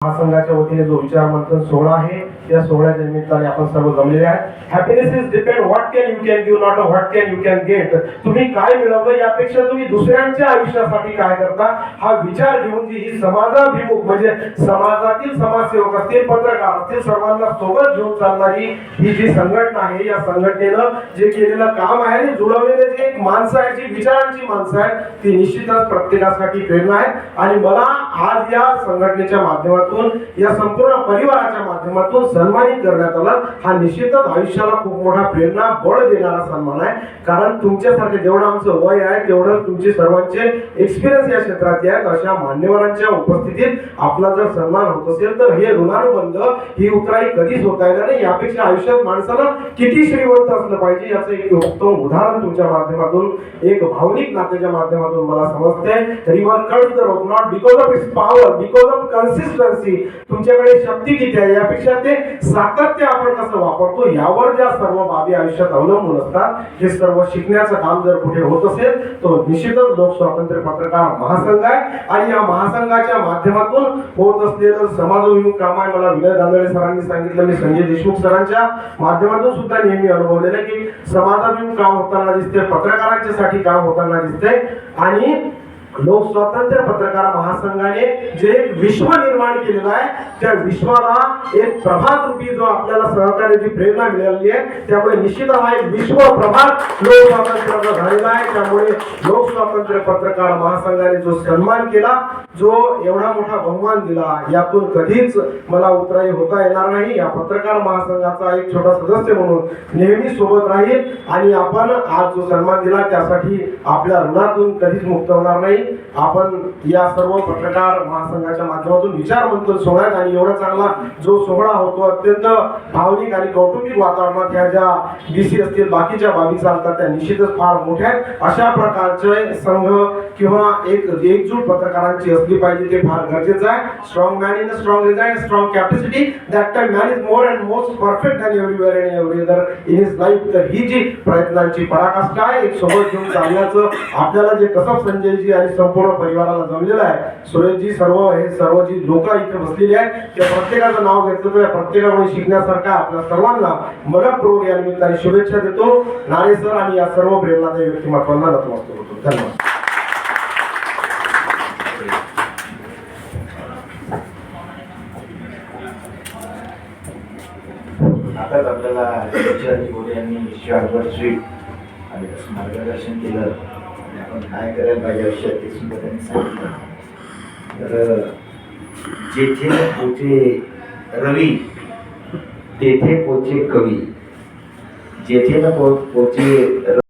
महासंघाच्या वतीने जो विचार मंथन सोहळा आहे या सोहळ्याच्या निमित्ताने आपण सर्व जमलेले आहेत. Happiness is depend what can you can give not what can you can get तुम्ही काय मिळवलं यापेक्षा तुम्ही दुसऱ्यांच्या आयुष्यासाठी काय करता? हा विचार घेऊन जी ही समाजाभिमुख म्हणजे समाजातील समाजसेवक असतील पत्रकार असतील सर्वांना सोबत घेऊन चालणारी ही जी संघटना आहे या संघटनेनं जे केलेलं काम आहे आणि जुळवलेले जे एक माणसं आहेत जी विचारांची माणसं आहेत ती निश्चितच प्रत्येकासाठी प्रेरणा आहे आणि मला आज या संघटनेच्या माध्यमातून या संपूर्ण परिवाराच्या माध्यमातून सन्मानित करण्यात आला. हा निश्चितच आयुष्याला खूप मोठा प्रेरणा बळ देणारा सन्मान आहे. कारण तुमच्यासारखे जेवढं आमचं वय आहे तेवढं तुमचे सर्वांचे एक्सपिरियन्स या क्षेत्रात आहेत. अशा मान्यवरांच्या उपस्थितीत आपला जर सन्मान होत असेल तर हे ऋणानुबंध ही उतराई कधीच होता येणार नाही यापेक्षा आयुष्यात माणसाला किती श्रीमंत असलं पाहिजे याचं एक उत्तम उदाहरण तुमच्या माध्यमातून एक भावनिक नात्याच्या माध्यमातून मला समजते river cut the rope not because of its power because of consistency तुमच्याकडे शक्ती किती आहे? यापेक्षा ते सातत्य आपण कसं वापरतो यावर ज्या सर्व बाबी आयुष्यात अवलंबून असतात हे सर्व शिकण्याचं काम जर कुठे होत असेल तो निश्चितच लोक स्वातंत्र्य पत्रकार महासंघ आहे. आणि या महासंघाच्या माध्यमातून होत असलेलं समाजोन्मुख काम आहे मला विनय दांदळे सरांनी सांगितलं मी संजय देशमुख सरांच्या माध्यमातून सुद्धा नेहमी अनुभवलेलं की समाजाभिमुख काम होताना दिसते पत्रकारांच्या साठी काम होताना दिसते. आणि लोक स्वातंत्र्य पत्रकार महासंघाने जे एक विश्व निर्माण केलेलं आहे त्या विश्वाला एक प्रभात रूपी जो आपल्याला सहकार्याची प्रेरणा मिळाली आहे त्यामुळे निश्चित हा एक विश्व प्रभात लोक स्वातंत्र्याचा झालेला आहे. त्यामुळे लोक स्वातंत्र्य पत्रकार महासंघाने जो सन्मान केला जो एवढा मोठा बहुमान दिला यातून कधीच मला उतराई होता येणार नाही. या पत्रकार महासंघाचा एक छोटा सदस्य म्हणून नेहमी सोबत राहील आणि आपण आज जो सन्मान दिला त्यासाठी आपल्या ऋणातून कधीच मुक्त होणार नाही. आपण या सर्व पत्रकार महासंघाच्या माध्यमातून विचार म्हणतो सोहळ्यात आणि एवढा चांगला जो सोहळा होतो अत्यंत भावनिक आणि कौटुंबिक वातावरणात ह्या ज्या बीसी असतील बाकीच्या बाबी चालतात त्या निश्चितच फार मोठ्या आहेत. अशा प्रकारचे संघ किंवा एक एकजूट पत्रकारांची असली पाहिजे ते फार गरजेचं आहे. Strong man in strong resign strong capacity that time man is more and most perfect than everywhere and every other in his life तर ही जी प्रयत्नांची पराकाष्ठा आहे एक सोबत घेऊन चालण्याचं आपल्याला जे कसब संजयजी आणि संपूर्ण परिवाराला जमलेलं आहे. सुरेशजी सर्व हे सर्व जी लोक इथे बसलेली आहेत त्या प्रत्येकाचं नाव घेतलं तर प्रत्येकाकडून शिकण्यासारखा आपल्या सर्वांना. मनपूर्वक या निमित्ताने शुभेच्छा देतो. नारे सर आणि या सर्व प्रेरणादायी व्यक्तिमत्वांना नतमस्तक होतो. धन्यवाद. आताच आपल्याला विचारजी यांनी स्वीट आणि मार्गदर्शन केलं. आपण काय करायला पाहिजे आयुष्यात ते सुद्धा त्यांनी सांगितलं तर जेथे पोचे रवी तेथे पोचे कवी. जेथे न पो पोचे